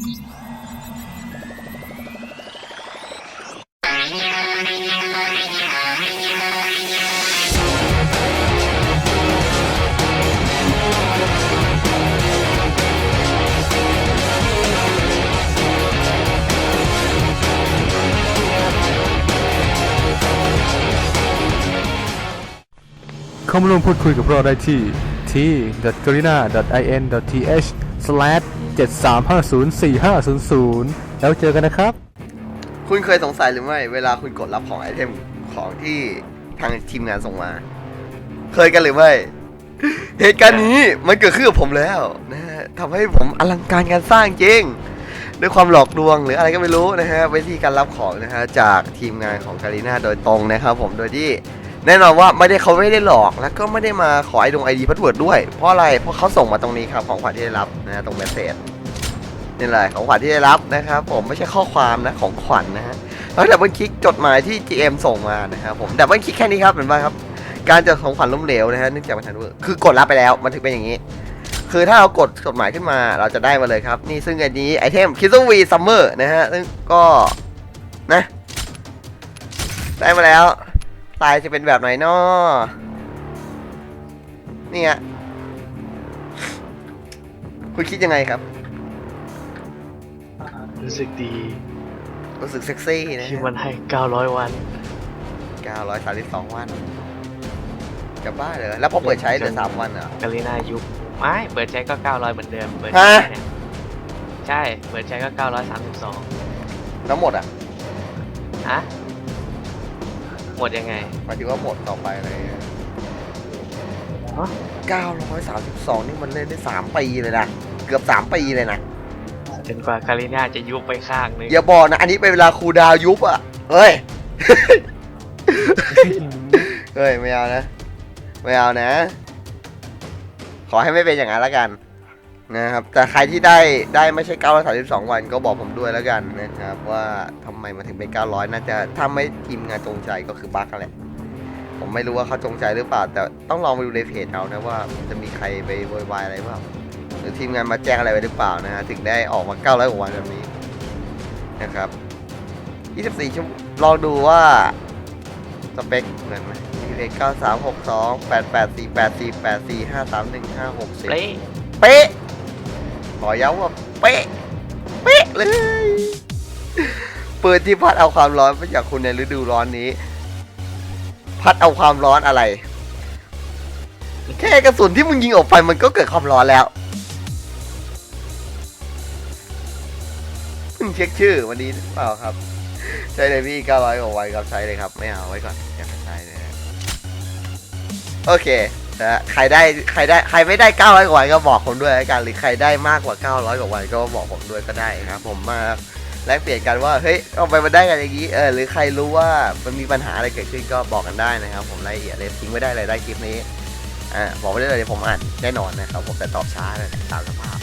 เข้ามาร่วมพูดคุยกับเราได้ที่ t g a r i n a i n t h 73504500 แล้วเจอกันนะครับ คุณเคยสงสัยหรือไม่ เวลาคุณกดรับของไอเทมของที่ทางทีมงานส่งมา เคยกันหรือไม่ เหตุการณ์นี้มันเกิดขึ้นกับผมแล้วนะฮะทำให้ผมอลังการการสร้างจริงด้วยความหลอกลวงหรืออะไรก็ไม่รู้นะฮะวิธีการรับของนะฮะจากทีมงานของการีนาโดยตรงนะครับผมโดยที่ แน่นอนว่าไม่ได้เขาไม่ได้หลอกแล้วก็ไม่ได้มาขอไอดงไอดีพัสเวิร์ดด้วย เพราะอะไรเพราะเขาส่งมาตรงนี้ครับของขวัญที่ได้รับนะตรงเมสเซจนี่แหละของขวัญที่ได้รับนะครับผมไม่ใช่ข้อความนะของขวัญนะฮะแล้วดับเบิลคลิกจดหมายที่ GM ส่งมานะครับผมดับเบิลคลิกแค่นี้ครับเห็นไหมครับ การจะของขวัญล้มเหลวนะฮะเนื่องจากมันทันเวอร์คือกดรับไปแล้วมันถึงเป็นอย่างนี้ คือถ้าเรากดจดหมายขึ้นมาเราจะได้มาเลยครับ นี่ซึ่งอันนี้ไอเทมคิสวีซัมเมอร์นะฮะซึ่งก็นะ ได้มาแล้ว ลายจะเป็นแบบไหนนาะเนี่ยคุณคิดยังไงครับ รู้สึกดี รู้สึกเซ็กซี่นะที่ฮะมันให้ 900 วัน 932 วัน จะบ้าเลยแล้วพอเปิดใช้เหลือ3วันเหรอกาลินายุคไม่เปิดใช้ก็ 900 เหมือนเดิม เปิดฮะใช้เนี่ยใช่ เปิดใช้ก็ 932แล้วหมดอะ ฮะ หมดยังไงหมายถึงว่าหมดต่อไปเลยฮะ 932 นี่มันเล่นได้ 3 ปีเลยนะ เกือบ 3 ปีเลยนะ จนกว่ากาลินาจะยุบไปข้างนึงอย่าบอกนะ อันนี้เป็นเวลาครูดาวยุบอะ เฮ้ย เฮ้ย ไม่เอานะ ไม่เอานะ ขอให้ไม่เป็นอย่างนั้นละกัน นะครับ แต่ใครที่ได้ได้ไม่ใช่ 932 วันก็บอกผมด้วยแล้วกันนะครับ ว่าทำไมมาถึงเป็น 900 น่าจะถ้าไม่ทีมงานจงใจก็คือบั๊กอะไรผมไม่รู้ว่าเขาจงใจหรือเปล่า แต่ต้องลองไปดูในเพจเอานะว่าจะมีใครไปโวยวายอะไรเปล่าหรือทีมงานมาแจ้งอะไรไว้หรือเปล่านะฮะถึงได้ออกมา 900กว่าวันแบบนี้นะครับ 24 ชั่วโมงลองดูว่าสเปคเหมือนไหมมีเลข9362 8848 484 531 560เละเป๊ะ ขอย้ำว่าเป๊ะ เป๊ะเลยปืนที่พัดเอาความร้อนมาจากคุณในฤดูร้อนนี้ พัดเอาความร้อนอะไร แค่กระสุนที่มึงยิงออกไปมันก็เกิดความร้อนแล้วเพิ่งเช็คชื่อวันนี้หรือเปล่าครับ ใช่เลยพี่900กว่าวันครับใช้เลยครับ ไม่เอาไว้ก่อนอย่าไปใช้เลยโอเค นะใครได้ใครได้ใครไม่ได้900กว่าวันก็บอกผมด้วยกันหรือใครได้มากกว่า 900 กว่าวันก็บอกผมด้วยก็ได้ครับผมมาแลกเปลี่ยนกันว่าเฮ้ยเอาไปมันได้กันอย่างนี้เออหรือใครรู้ว่ามันมีปัญหาอะไรเกิดขึ้นก็บอกกันได้นะครับ ผมรายละเอียดเลยทิ้งไว้ได้เลยได้คลิปนี้อ่าบอกไว้ได้เลยผมอ่านแน่นอนนะครับผมแต่ตอบช้าเลยตามสภาพ